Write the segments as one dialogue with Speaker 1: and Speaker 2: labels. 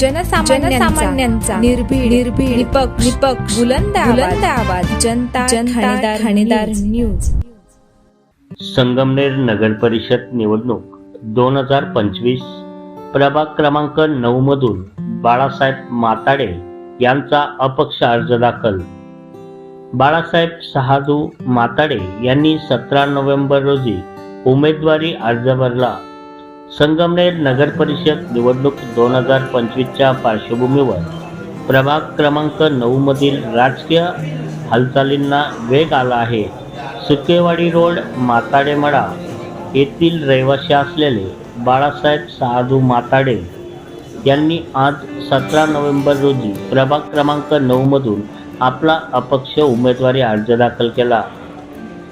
Speaker 1: जनसामान्यांचा निर्भीड निर्भीड निपक्ष निपक्ष बुलंद बुलंद आवाज जनता जनता ठाणेदार न्यूज.
Speaker 2: संगमनेर नगर परिषद निवडणूक दोन हजार पंचवीस प्रभाग क्रमांक नऊ मधून बाळासाहेब माताडे यांचा अपक्ष अर्ज दाखल. बाळासाहेब सहादू माताडे यांनी सतरा नोव्हेंबर रोजी उमेदवारी अर्ज भरला. संगमनेर नगर परिषद निवडणूक दोन हजार पंचवीसच्या पार्श्वभूमीवर प्रभाग क्रमांक नऊ मधील राजकीय हालचालींना वेग आला आहे. सुकेवाडी रोड माताडेमळा येथील रहिवासी असलेले बाळासाहेब साधू माताडे यांनी आज सतरा नोव्हेंबर रोजी प्रभाग क्रमांक नऊमधून आपला अपक्ष उमेदवारी अर्ज दाखल केला.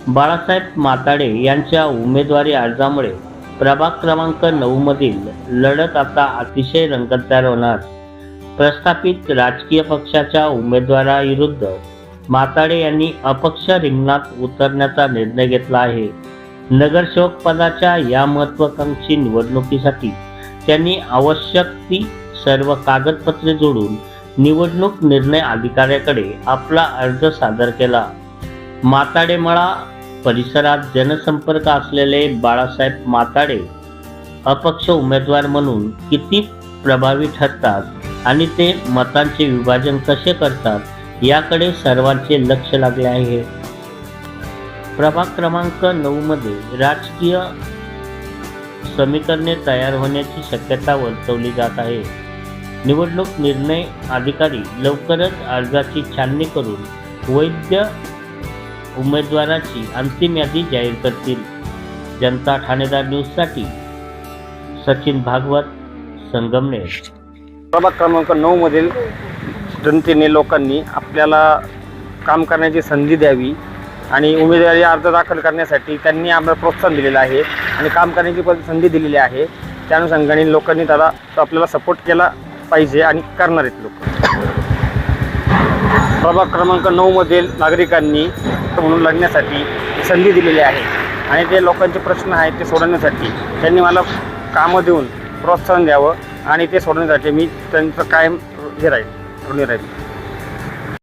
Speaker 2: बाळासाहेब माताडे यांच्या उमेदवारी अर्जामुळे प्रभाग क्रमांक नऊ मधील लढत आता अतिशय रंगतदार होणार. प्रस्थापित राजकीय पक्षाच्या उमेदवाराविरुद्ध माताडे यांनी अपक्ष रिंगणात उतरण्याचा निर्णय घेतला आहे. नगरसेवक पदाच्या या महत्वाकांक्षी निवडणुकीसाठी त्यांनी आवश्यक ती सर्व कागदपत्रे जोडून निवडणूक निर्णय अधिकाऱ्याकडे आपला अर्ज सादर केला. माताडेमळा परिसरात जनसंपर्क असलेले बाळासाहेब माताडे अपक्ष उमेदवार म्हणून किती प्रभावी ठरतात आणि ते मतांचे विभाजन कसे करतात याकडे सर्वांचे लक्ष लागले आहे. प्रभाग क्रमांक नऊ मध्ये राजकीय समीकरणे तयार होण्याची शक्यता वर्तवली जात आहे. निवडणूक निर्णय अधिकारी लवकरच अर्जाची छाननी करून वैध उमेदवाराची अंतिम यादी जाहीर करतील. जनता ठाणेदार न्यूजसाठी सचिन भागवत संगमनेर
Speaker 3: प्रभाग क्रमांक नऊ मधील जनतेने लोकांनी आपल्याला काम करण्याची संधी द्यावी आणि उमेदवारी अर्ज दाखल करण्यासाठी त्यांनी आम्हाला प्रोत्साहन दिलेलं आहे आणि काम करण्याची पण संधी दिलेली आहे. त्या अनुषंगाने लोकांनी त्याला आपल्याला सपोर्ट केला पाहिजे आणि करणार आहेत लोक. प्रभाग क्रमांक नऊमधील नागरिकांनी म्हणून लढण्यासाठी संधी दिलेली आहे. आणि ते लोकांचे प्रश्न आहेत ते सोडवण्यासाठी त्यांनी मला कामं देऊन प्रोत्साहन द्यावं आणि ते सोडवण्यासाठी मी त्यांचं कायम हे राहील. ऋणी राहील.